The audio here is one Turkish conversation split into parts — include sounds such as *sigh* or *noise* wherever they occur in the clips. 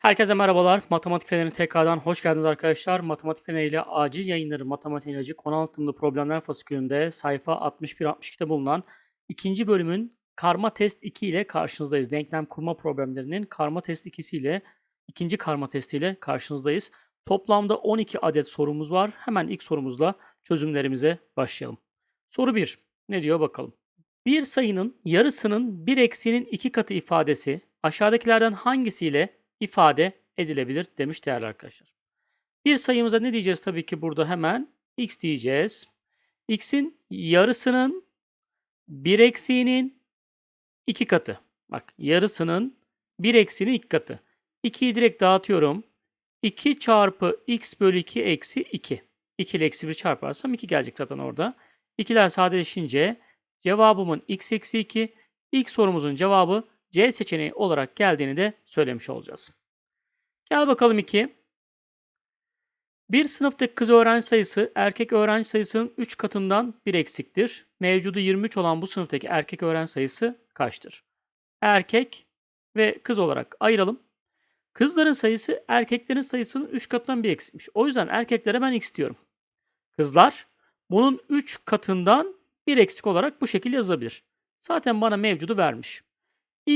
Herkese merhabalar. Matematik Feneri'ne tekrardan hoş geldiniz arkadaşlar. Matematik Feneri ile acil yayınları Matematik ilacı konu altında problemler fasikülünde sayfa 61-62'de bulunan ikinci bölümün karma test 2 ile karşınızdayız. Denklem kurma problemlerinin karma test 2'si ile ikinci karma testi ile karşınızdayız. Toplamda 12 adet sorumuz var. Hemen ilk sorumuzla çözümlerimize başlayalım. Soru 1. Ne diyor bakalım. Bir sayının yarısının bir eksiğinin iki katı ifadesi aşağıdakilerden hangisiyle ifade edilebilir demiş değerli arkadaşlar. Bir sayımıza ne diyeceğiz tabii ki burada hemen x diyeceğiz. x'in yarısının bir eksiğinin iki katı. Bak yarısının bir eksiğinin iki katı. 2'yi direkt dağıtıyorum. 2 çarpı x bölü 2 eksi 2. 2 ile eksi 1 çarparsam 2 gelecek zaten orada. 2'ler sadeleşince cevabımın x eksi 2. İlk sorumuzun cevabı C seçeneği olarak geldiğini de söylemiş olacağız. Gel bakalım 2. Bir sınıftaki kız öğrenci sayısı erkek öğrenci sayısının 3 katından bir eksiktir. Mevcudu 23 olan bu sınıftaki erkek öğrenci sayısı kaçtır? Erkek ve kız olarak ayıralım. Kızların sayısı erkeklerin sayısının 3 katından bir eksikmiş. O yüzden erkeklere ben x diyorum. Kızlar bunun 3 katından bir eksik olarak bu şekilde yazılabilir. Zaten bana mevcudu vermiş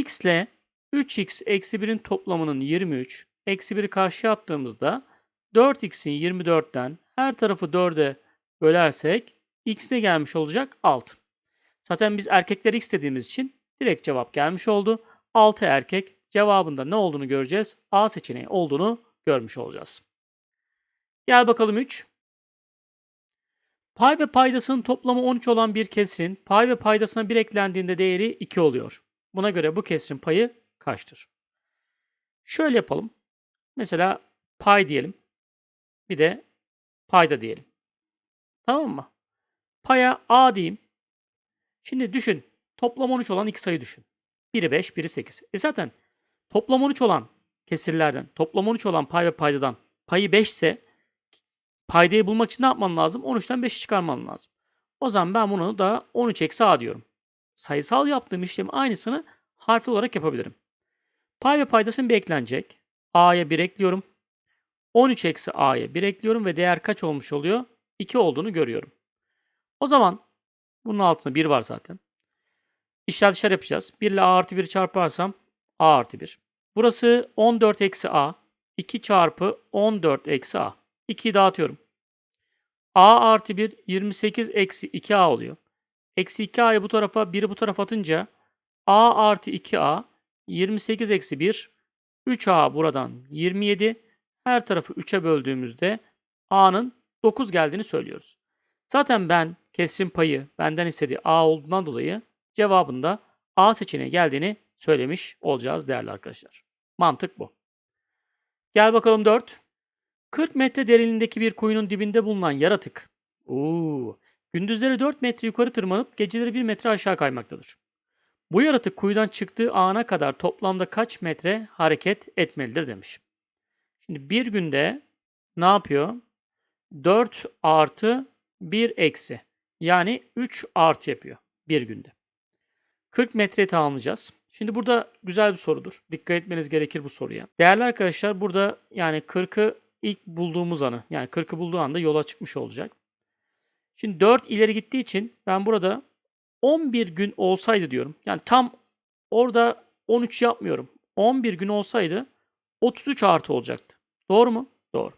x ile 3x eksi 1'in toplamının 23, eksi 1'i karşıya attığımızda 4x'in 24'ten her tarafı 4'e bölersek x ne gelmiş olacak? 6. Zaten biz erkekler x dediğimiz için direkt cevap gelmiş oldu. 6 erkek cevabında ne olduğunu göreceğiz. A seçeneği olduğunu görmüş olacağız. Gel bakalım 3. Pay ve paydasının toplamı 13 olan bir kesrin pay ve paydasına 1 eklendiğinde değeri 2 oluyor. Buna göre bu kesrin payı kaçtır? Şöyle yapalım. Mesela pay diyelim. Bir de payda diyelim. Tamam mı? Paya A diyeyim. Şimdi düşün. Toplam 13 olan iki sayı düşün. Biri 5, biri 8. E zaten toplam 13 olan kesirlerden, toplam 13 olan pay ve paydadan payı 5 ise paydayı bulmak için ne yapman lazım? 13'ten 5'i çıkarman lazım. O zaman ben bunu da 13 eksi A diyorum sayısal yaptığım işlemi aynısını harfli olarak yapabilirim. Pay ve paydasını bir eklenecek. A'ya 1 ekliyorum. 13 eksi A'ya 1 ekliyorum ve değer kaç olmuş oluyor? 2 olduğunu görüyorum. O zaman bunun altında 1 var zaten. İşler dışarı yapacağız. 1 ile A artı 1 çarparsam A artı 1. Burası 14 eksi A. 2 çarpı 14 eksi A. 2'yi dağıtıyorum. A artı 1 28 eksi 2A oluyor. Eksi 2a'yı bu tarafa 1'i bu tarafa atınca a artı 2a 28 eksi 1 3a buradan 27 her tarafı 3'e böldüğümüzde a'nın 9 geldiğini söylüyoruz. Zaten ben kesrin payı benden istediği a olduğundan dolayı cevabında a seçeneği geldiğini söylemiş olacağız değerli arkadaşlar. Mantık bu. Gel bakalım 4. 40 metre derinliğindeki bir kuyunun dibinde bulunan yaratık. Oo, Gündüzleri 4 metre yukarı tırmanıp geceleri 1 metre aşağı kaymaktadır. Bu yaratık kuyudan çıktığı ana kadar toplamda kaç metre hareket etmelidir demiş. Şimdi bir günde ne yapıyor? 4 artı 1 eksi. Yani 3 artı yapıyor bir günde. 40 metre tamamlayacağız. Şimdi burada güzel bir sorudur. Dikkat etmeniz gerekir bu soruya. Değerli arkadaşlar burada yani 40'ı ilk bulduğumuz anı yani 40'ı bulduğu anda yola çıkmış olacak. Şimdi 4 ileri gittiği için ben burada 11 gün olsaydı diyorum. Yani tam orada 13 yapmıyorum. 11 gün olsaydı 33 artı olacaktı. Doğru mu? Doğru.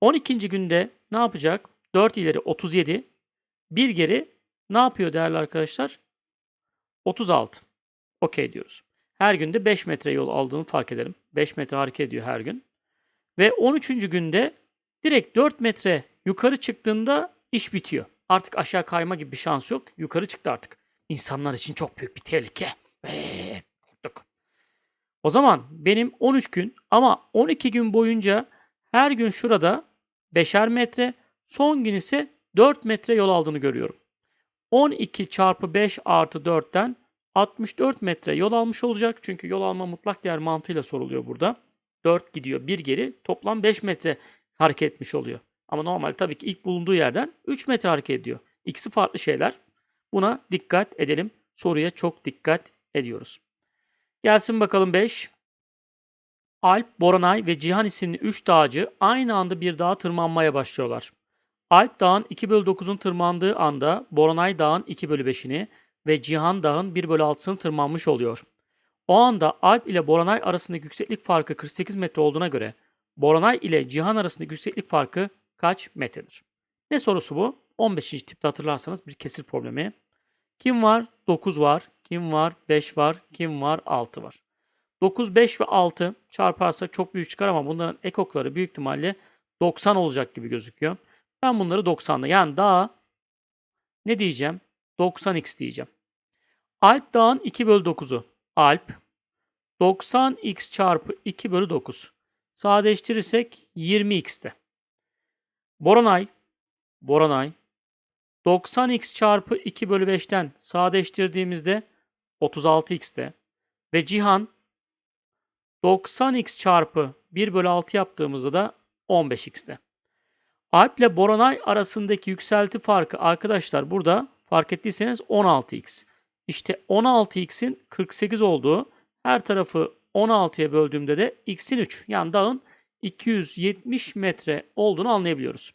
12. günde ne yapacak? 4 ileri 37. Bir geri ne yapıyor değerli arkadaşlar? 36. Okey diyoruz. Her günde 5 metre yol aldığını fark edelim. 5 metre hareket ediyor her gün. Ve 13. günde direkt 4 metre yukarı çıktığında iş bitiyor. Artık aşağı kayma gibi bir şans yok. Yukarı çıktı artık. İnsanlar için çok büyük bir tehlike. Eee, korktuk. O zaman benim 13 gün ama 12 gün boyunca her gün şurada 5'er metre, son gün ise 4 metre yol aldığını görüyorum. 12 çarpı 5 artı 4'ten 64 metre yol almış olacak. Çünkü yol alma mutlak değer mantığıyla soruluyor burada. 4 gidiyor, 1 geri. Toplam 5 metre hareket etmiş oluyor. Ama normal tabii ki ilk bulunduğu yerden 3 metre hareket ediyor. İkisi farklı şeyler. Buna dikkat edelim. Soruya çok dikkat ediyoruz. Gelsin bakalım 5. Alp, Boranay ve Cihan isimli 3 dağcı aynı anda bir dağa tırmanmaya başlıyorlar. Alp dağın 2 bölü 9'un tırmandığı anda Boranay dağın 2 bölü 5'ini ve Cihan dağın 1 bölü 6'sını tırmanmış oluyor. O anda Alp ile Boranay arasındaki yükseklik farkı 48 metre olduğuna göre Boranay ile Cihan arasındaki yükseklik farkı kaç metredir? Ne sorusu bu? 15. tipte hatırlarsanız bir kesir problemi. Kim var? 9 var. Kim var? 5 var. Kim var? 6 var. 9, 5 ve 6 çarparsak çok büyük çıkar ama bunların ekokları büyük ihtimalle 90 olacak gibi gözüküyor. Ben bunları 90'la yani daha ne diyeceğim? 90x diyeceğim. Alp dağın 2 bölü 9'u. Alp 90x çarpı 2 bölü 9. Sadeleştirirsek 20x'te. Boranay Boranay 90x çarpı 2 bölü 5'ten sadeleştirdiğimizde 36x'te. Ve Cihan 90x çarpı 1 bölü 6 yaptığımızda da 15x'te. Alp ile Boranay arasındaki yükselti farkı arkadaşlar burada fark ettiyseniz 16x. İşte 16x'in 48 olduğu her tarafı 16'ya böldüğümde de x'in 3 yani dağın 270 metre olduğunu anlayabiliyoruz.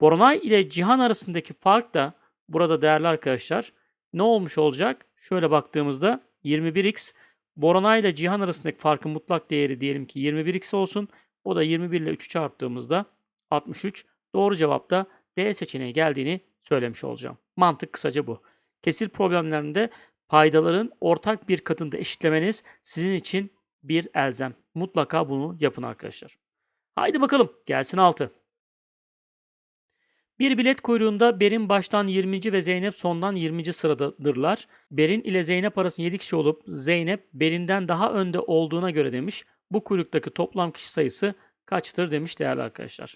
Boranay ile Cihan arasındaki fark da burada değerli arkadaşlar ne olmuş olacak? Şöyle baktığımızda 21x Boranay ile Cihan arasındaki farkın mutlak değeri diyelim ki 21x olsun. O da 21 ile 3'ü çarptığımızda 63. Doğru cevap da D seçeneği geldiğini söylemiş olacağım. Mantık kısaca bu. Kesir problemlerinde paydaların ortak bir katında eşitlemeniz sizin için bir elzem. Mutlaka bunu yapın arkadaşlar. Haydi bakalım gelsin 6. Bir bilet kuyruğunda Berin baştan 20. ve Zeynep sondan 20. sıradadırlar. Berin ile Zeynep arasında 7 kişi olup Zeynep Berin'den daha önde olduğuna göre demiş. Bu kuyruktaki toplam kişi sayısı kaçtır demiş değerli arkadaşlar.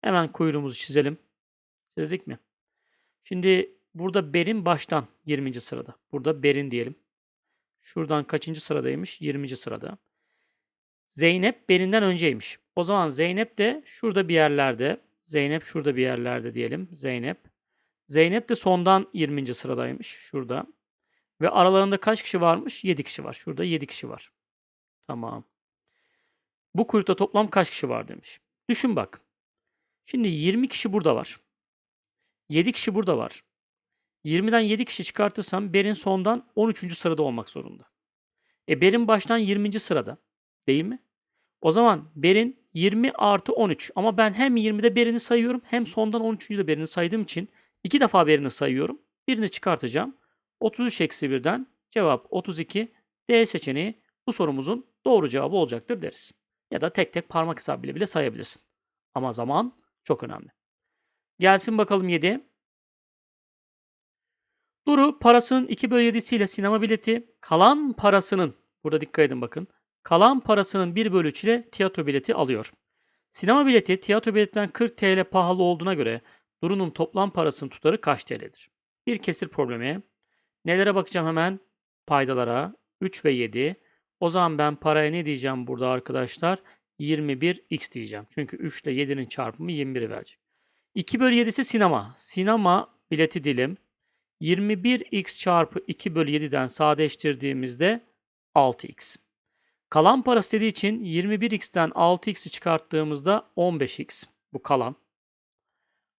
Hemen kuyruğumuzu çizelim. Çizdik mi? Şimdi burada Berin baştan 20. sırada. Burada Berin diyelim. Şuradan kaçıncı sıradaymış? 20. sırada. Zeynep Berin'den önceymiş. O zaman Zeynep de şurada bir yerlerde. Zeynep şurada bir yerlerde diyelim. Zeynep. Zeynep de sondan 20. sıradaymış. Şurada. Ve aralarında kaç kişi varmış? 7 kişi var. Şurada 7 kişi var. Tamam. Bu kuyrukta toplam kaç kişi var demiş. Düşün bak. Şimdi 20 kişi burada var. 7 kişi burada var. 20'den 7 kişi çıkartırsam Berin sondan 13. sırada olmak zorunda. E Berin baştan 20. sırada. Değil mi? O zaman Berin 20 artı 13. Ama ben hem 20'de Berin'i sayıyorum hem sondan 13. de Berin'i saydığım için iki defa Berin'i sayıyorum. Birini çıkartacağım. 33 eksi 1'den cevap 32. D seçeneği bu sorumuzun doğru cevabı olacaktır deriz. Ya da tek tek parmak hesabıyla bile sayabilirsin. Ama zaman çok önemli. Gelsin bakalım 7. Duru parasının 2 bölü 7'siyle sinema bileti, kalan parasının, burada dikkat edin bakın, kalan parasının 1 bölü 3 ile tiyatro bileti alıyor. Sinema bileti tiyatro biletinden 40 TL pahalı olduğuna göre Duru'nun toplam parasının tutarı kaç TL'dir? Bir kesir problemi. Nelere bakacağım hemen? Paydalara. 3 ve 7. O zaman ben paraya ne diyeceğim burada arkadaşlar? 21x diyeceğim. Çünkü 3 ile 7'nin çarpımı 21'i verecek. 2 bölü 7'si sinema. Sinema bileti dilim. 21x çarpı 2 bölü 7'den sadeleştirdiğimizde 6x. Kalan parası dediği için 21x'ten 6x'i çıkarttığımızda 15x. Bu kalan.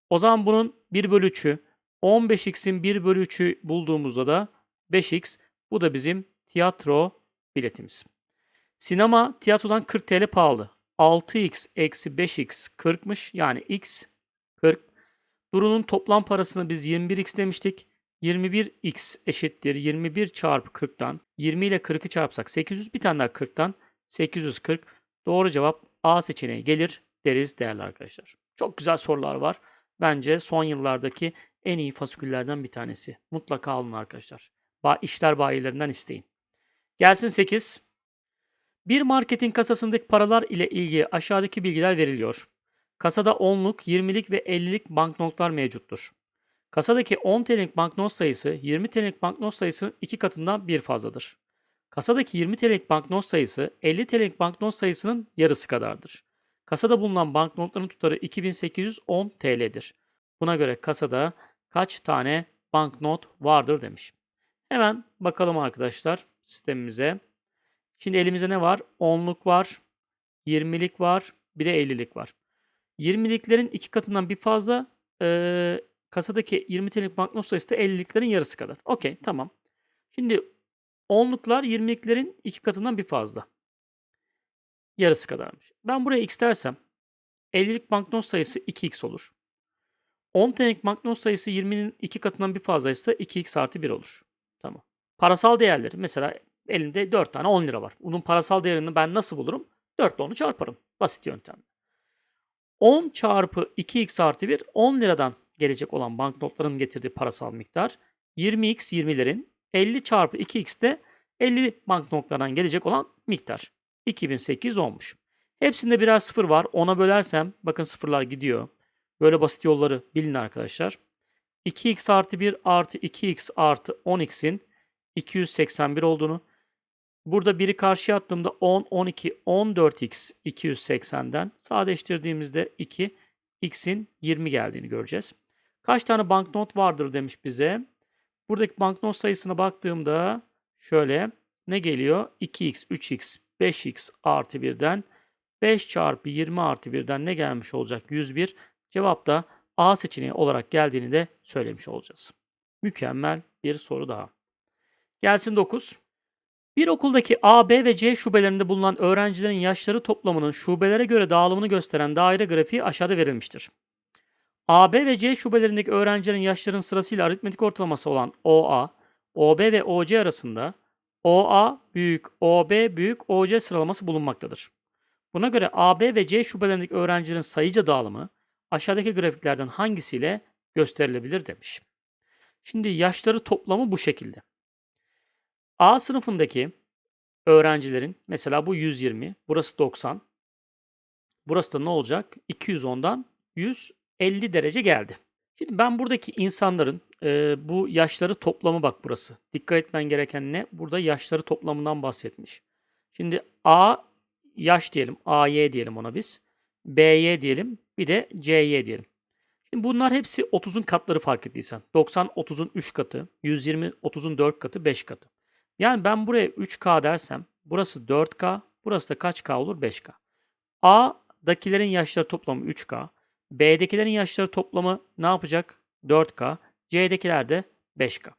O zaman bunun 1 bölü 3'ü 15x'in 1 bölü 3'ü bulduğumuzda da 5x. Bu da bizim tiyatro biletimiz. Sinema tiyatrodan 40 TL pahalı. 6x eksi 5x 40'mış. Yani x 40. Duru'nun toplam parasını biz 21x demiştik. 21x eşittir 21 çarpı 40'tan 20 ile 40'ı çarpsak 800 bir tane daha 40'tan 840 doğru cevap A seçeneği gelir deriz değerli arkadaşlar. Çok güzel sorular var. Bence son yıllardaki en iyi fasiküllerden bir tanesi. Mutlaka alın arkadaşlar. Ba işler bayilerinden isteyin. Gelsin 8. Bir marketin kasasındaki paralar ile ilgili aşağıdaki bilgiler veriliyor. Kasada 10'luk, 20'lik ve 50'lik banknotlar mevcuttur. Kasadaki 10 TL'lik banknot sayısı 20 TL'lik banknot sayısının iki katından bir fazladır. Kasadaki 20 TL'lik banknot sayısı 50 TL'lik banknot sayısının yarısı kadardır. Kasada bulunan banknotların tutarı 2810 TL'dir. Buna göre kasada kaç tane banknot vardır demiş. Hemen bakalım arkadaşlar sistemimize. Şimdi elimizde ne var? 10'luk var, 20'lik var, bir de 50'lik var. 20'liklerin iki katından bir fazla, kasadaki 20 TL'lik banknot sayısı da 50'liklerin yarısı kadar. Okay, tamam. Şimdi 10'luklar 20'liklerin iki katından bir fazla. Yarısı kadarmış. Ben buraya x dersem 50'lik banknot sayısı 2x olur. 10 TL'lik banknot sayısı 20'nin iki katından bir fazlaysa 2x artı 1 olur. Tamam. Parasal değerleri mesela elimde 4 tane 10 lira var. Bunun parasal değerini ben nasıl bulurum? 4 ile onu çarparım. Basit yöntem. 10 çarpı 2x artı 1 10 liradan gelecek olan banknotların getirdiği parasal miktar. 20x 20'lerin 50 çarpı 2x de 50 banknotlardan gelecek olan miktar. 2008 olmuş. Hepsinde birer sıfır var. Ona bölersem bakın sıfırlar gidiyor. Böyle basit yolları bilin arkadaşlar. 2x artı 1 artı 2x artı 10x'in 281 olduğunu. Burada biri karşıya attığımda 10, 12, 14x 280'den sadeleştirdiğimizde 2, x'in 20 geldiğini göreceğiz. Kaç tane banknot vardır demiş bize. Buradaki banknot sayısına baktığımda şöyle ne geliyor? 2x, 3x, 5x artı 1'den 5 çarpı 20 artı 1'den ne gelmiş olacak? 101. Cevap da A seçeneği olarak geldiğini de söylemiş olacağız. Mükemmel bir soru daha. Gelsin 9. Bir okuldaki A, B ve C şubelerinde bulunan öğrencilerin yaşları toplamının şubelere göre dağılımını gösteren daire grafiği aşağıda verilmiştir. A, B ve C şubelerindeki öğrencilerin yaşlarının sırasıyla aritmetik ortalaması olan OA, OB ve OC arasında OA büyük, OB büyük, OC sıralaması bulunmaktadır. Buna göre AB ve C şubelerindeki öğrencilerin sayıca dağılımı aşağıdaki grafiklerden hangisiyle gösterilebilir demiş. Şimdi yaşları toplamı bu şekilde. A sınıfındaki öğrencilerin mesela bu 120, burası 90. Burası da ne olacak? 210'dan 150 derece geldi. Şimdi ben buradaki insanların e, bu yaşları toplamı bak burası. Dikkat etmen gereken ne? Burada yaşları toplamından bahsetmiş. Şimdi A yaş diyelim. AY diyelim ona biz. BY diyelim. Bir de CY diyelim. Şimdi bunlar hepsi 30'un katları fark ettiysen. 90 30'un 3 katı, 120 30'un 4 katı, 5 katı. Yani ben buraya 3K dersem burası 4K, burası da kaç K olur? 5K. A'dakilerin yaşları toplamı 3K. B'dekilerin yaşları toplamı ne yapacak? 4K. C'dekiler de 5K.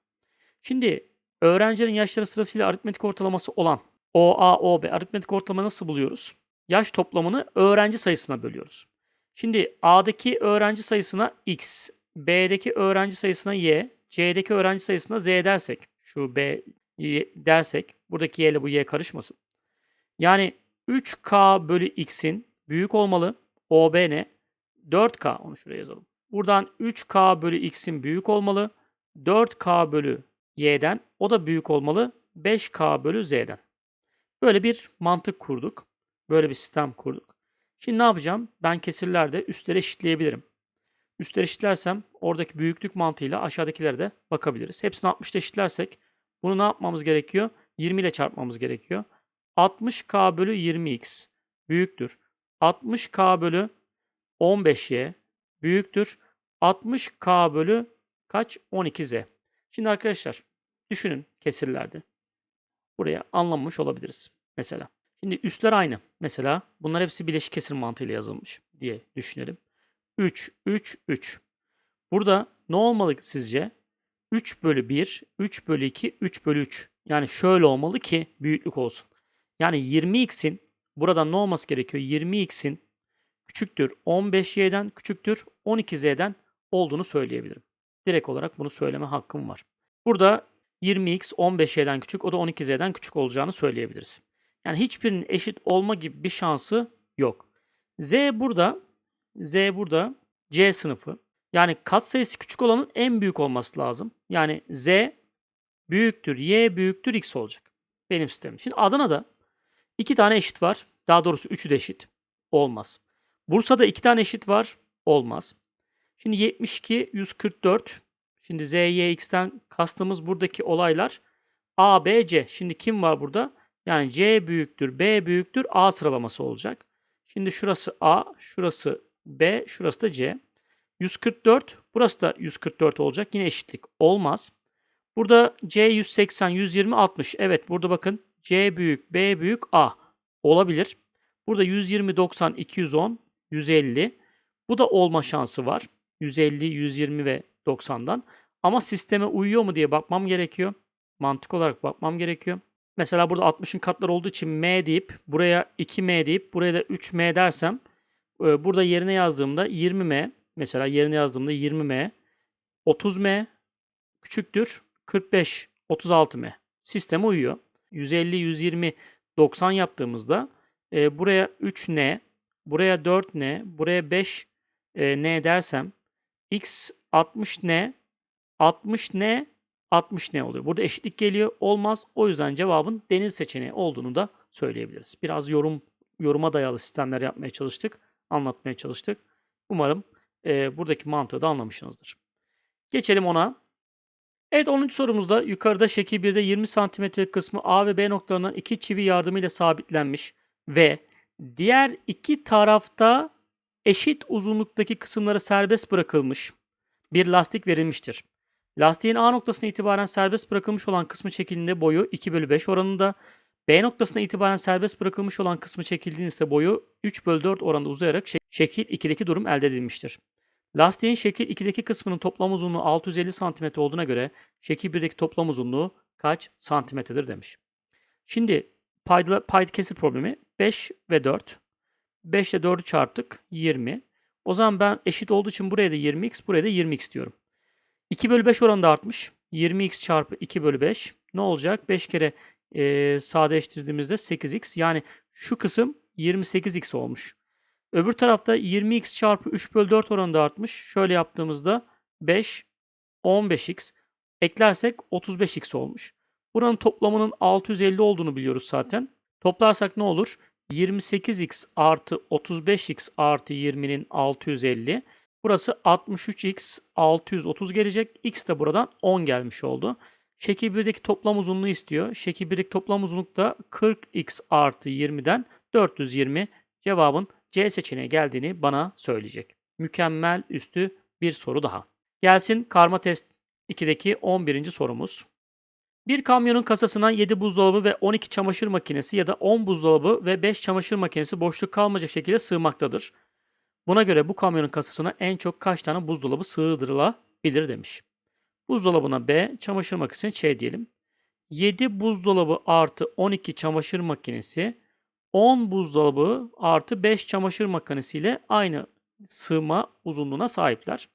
Şimdi öğrencilerin yaşları sırasıyla aritmetik ortalaması olan OA, OB aritmetik ortalama nasıl buluyoruz? Yaş toplamını öğrenci sayısına bölüyoruz. Şimdi A'daki öğrenci sayısına X, B'deki öğrenci sayısına Y, C'deki öğrenci sayısına Z dersek, şu B dersek, buradaki Y ile bu Y karışmasın. Yani 3K bölü X'in büyük olmalı. OB ne? 4K, onu şuraya yazalım. Buradan 3K bölü X'in büyük olmalı. 4K bölü Y'den, o da büyük olmalı. 5K bölü Z'den. Böyle bir mantık kurduk. Böyle bir sistem kurduk. Şimdi ne yapacağım? Ben kesirlerde üstleri eşitleyebilirim. Üstleri eşitlersem oradaki büyüklük mantığıyla aşağıdakilere de bakabiliriz. Hepsini 60 eşitlersek bunu ne yapmamız gerekiyor? 20 ile çarpmamız gerekiyor. 60k bölü 20x büyüktür. 60k bölü 15y büyüktür. 60k bölü kaç? 12z. Şimdi arkadaşlar düşünün kesirlerde. Buraya anlamamış olabiliriz mesela. Şimdi üstler aynı. Mesela bunlar hepsi bileşik kesir mantığıyla yazılmış diye düşünelim. 3, 3, 3. Burada ne olmalı sizce? 3 bölü 1, 3 bölü 2, 3 bölü 3. Yani şöyle olmalı ki büyüklük olsun. Yani 20x'in buradan ne olması gerekiyor? 20x'in küçüktür 15y'den küçüktür 12z'den olduğunu söyleyebilirim. Direkt olarak bunu söyleme hakkım var. Burada 20x 15y'den küçük o da 12z'den küçük olacağını söyleyebiliriz. Yani hiçbirinin eşit olma gibi bir şansı yok. Z burada, Z burada C sınıfı. Yani katsayısı küçük olanın en büyük olması lazım. Yani Z büyüktür, Y büyüktür, X olacak. Benim sistemim. Şimdi Adana'da iki tane eşit var. Daha doğrusu üçü de eşit. Olmaz. Bursa'da iki tane eşit var. Olmaz. Şimdi 72, 144. Şimdi Z, Y, X'ten kastımız buradaki olaylar A, B, C. Şimdi kim var burada? Yani C büyüktür, B büyüktür, A sıralaması olacak. Şimdi şurası A, şurası B, şurası da C. 144, burası da 144 olacak. Yine eşitlik olmaz. Burada C 180, 120, 60. Evet burada bakın C büyük, B büyük, A olabilir. Burada 120, 90, 210, 150. Bu da olma şansı var. 150, 120 ve 90'dan. Ama sisteme uyuyor mu diye bakmam gerekiyor. Mantık olarak bakmam gerekiyor. Mesela burada 60'ın katları olduğu için M deyip buraya 2M deyip buraya da 3M dersem e, burada yerine yazdığımda 20M mesela yerine yazdığımda 20M 30M küçüktür 45 36M sisteme uyuyor. 150 120 90 yaptığımızda e, buraya 3N buraya 4N buraya 5 e, N dersem X 60N 60N 60 ne oluyor? Burada eşitlik geliyor. Olmaz. O yüzden cevabın deniz seçeneği olduğunu da söyleyebiliriz. Biraz yorum yoruma dayalı sistemler yapmaya çalıştık. Anlatmaya çalıştık. Umarım e, buradaki mantığı da anlamışsınızdır. Geçelim ona. Evet 10. sorumuzda yukarıda şekil 1'de 20 santimetrelik kısmı A ve B noktalarından iki çivi yardımıyla sabitlenmiş ve diğer iki tarafta eşit uzunluktaki kısımları serbest bırakılmış bir lastik verilmiştir. Lastiğin A noktasına itibaren serbest bırakılmış olan kısmı çekildiğinde boyu 2 bölü 5 oranında, B noktasına itibaren serbest bırakılmış olan kısmı çekildiğinde ise boyu 3 bölü 4 oranında uzayarak şekil 2'deki durum elde edilmiştir. Lastiğin şekil 2'deki kısmının toplam uzunluğu 650 cm olduğuna göre şekil 1'deki toplam uzunluğu kaç santimetredir demiş. Şimdi payda, payda kesir problemi 5 ve 4. 5 ile 4'ü çarptık 20. O zaman ben eşit olduğu için buraya da 20x buraya da 20x diyorum. 2 bölü 5 oranında artmış. 20x çarpı 2 bölü 5 ne olacak? 5 kere e, sadeleştirdiğimizde 8x. Yani şu kısım 28x olmuş. Öbür tarafta 20x çarpı 3 bölü 4 oranında artmış. Şöyle yaptığımızda 5, 15x. Eklersek 35x olmuş. Buranın toplamının 650 olduğunu biliyoruz zaten. Toplarsak ne olur? 28x artı 35x artı 20'nin 650. Burası 63x 630 gelecek. X de buradan 10 gelmiş oldu. Şekil 1'deki toplam uzunluğu istiyor. Şekil 1'deki toplam uzunluk da 40x artı 20'den 420. Cevabın C seçeneği geldiğini bana söyleyecek. Mükemmel üstü bir soru daha. Gelsin karma test 2'deki 11. sorumuz. Bir kamyonun kasasına 7 buzdolabı ve 12 çamaşır makinesi ya da 10 buzdolabı ve 5 çamaşır makinesi boşluk kalmayacak şekilde sığmaktadır. Buna göre bu kamyonun kasasına en çok kaç tane buzdolabı sığdırılabilir demiş. Buzdolabına B, çamaşır makinesine Ç diyelim. 7 buzdolabı artı 12 çamaşır makinesi 10 buzdolabı artı 5 çamaşır makinesiyle aynı sığma uzunluğuna sahipler.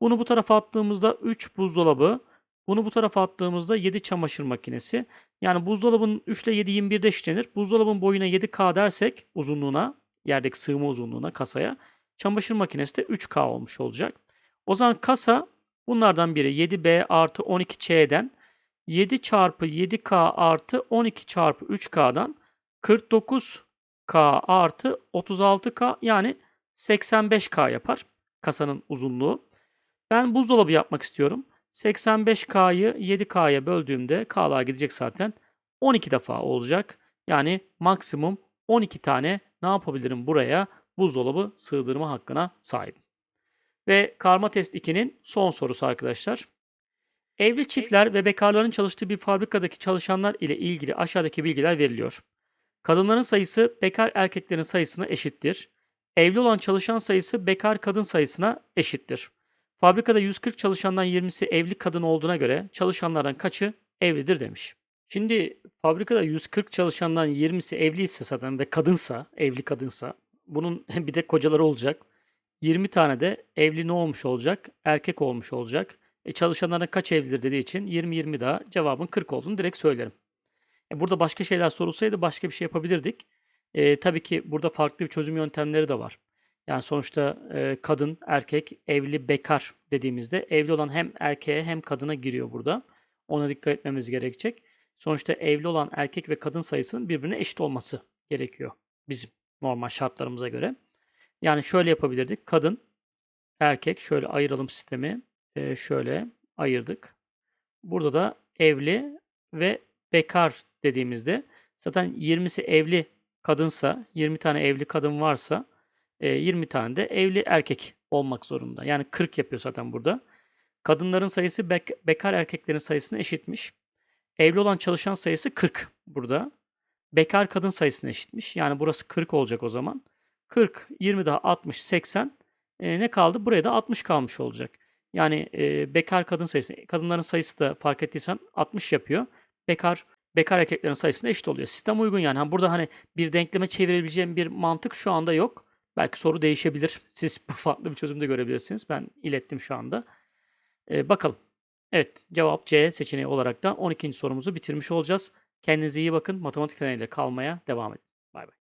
Bunu bu tarafa attığımızda 3 buzdolabı, bunu bu tarafa attığımızda 7 çamaşır makinesi. Yani buzdolabının 3 ile 7 21'de eşitlenir. Buzdolabının boyuna 7K dersek uzunluğuna, yerdeki sığma uzunluğuna kasaya Çamaşır makinesi de 3K olmuş olacak. O zaman kasa bunlardan biri 7B artı 12Ç'den 7 çarpı 7K artı 12 çarpı 3K'dan 49K artı 36K yani 85K yapar kasanın uzunluğu. Ben buzdolabı yapmak istiyorum. 85K'yı 7K'ya böldüğümde K'lar gidecek zaten. 12 defa olacak. Yani maksimum 12 tane ne yapabilirim buraya? buzdolabı sığdırma hakkına sahip. Ve karma test 2'nin son sorusu arkadaşlar. Evli çiftler ve bekarların çalıştığı bir fabrikadaki çalışanlar ile ilgili aşağıdaki bilgiler veriliyor. Kadınların sayısı bekar erkeklerin sayısına eşittir. Evli olan çalışan sayısı bekar kadın sayısına eşittir. Fabrikada 140 çalışandan 20'si evli kadın olduğuna göre çalışanlardan kaçı evlidir demiş. Şimdi fabrikada 140 çalışandan 20'si evliyse zaten ve kadınsa, evli kadınsa bunun *laughs* bir de kocaları olacak. 20 tane de evli ne olmuş olacak? Erkek olmuş olacak. E çalışanların kaç evlidir dediği için 20-20 daha cevabın 40 olduğunu direkt söylerim. E burada başka şeyler sorulsaydı başka bir şey yapabilirdik. E, tabii ki burada farklı bir çözüm yöntemleri de var. Yani sonuçta e, kadın, erkek, evli, bekar dediğimizde evli olan hem erkeğe hem kadına giriyor burada. Ona dikkat etmemiz gerekecek. Sonuçta evli olan erkek ve kadın sayısının birbirine eşit olması gerekiyor bizim normal şartlarımıza göre. Yani şöyle yapabilirdik. Kadın, erkek şöyle ayıralım sistemi. Ee, şöyle ayırdık. Burada da evli ve bekar dediğimizde zaten 20'si evli kadınsa, 20 tane evli kadın varsa 20 tane de evli erkek olmak zorunda. Yani 40 yapıyor zaten burada. Kadınların sayısı bek- bekar erkeklerin sayısına eşitmiş. Evli olan çalışan sayısı 40 burada. bekar kadın sayısına eşitmiş. Yani burası 40 olacak o zaman. 40, 20 daha 60, 80. E, ne kaldı? Buraya da 60 kalmış olacak. Yani e, bekar kadın sayısı, kadınların sayısı da fark ettiysen 60 yapıyor. Bekar bekar erkeklerin sayısına eşit oluyor. Sistem uygun yani. Ha, burada hani bir denkleme çevirebileceğim bir mantık şu anda yok. Belki soru değişebilir. Siz farklı bir çözüm de görebilirsiniz. Ben ilettim şu anda. E, bakalım. Evet cevap C seçeneği olarak da 12. sorumuzu bitirmiş olacağız. Kendinize iyi bakın. Matematik feneriyle kalmaya devam edin. Bay bay.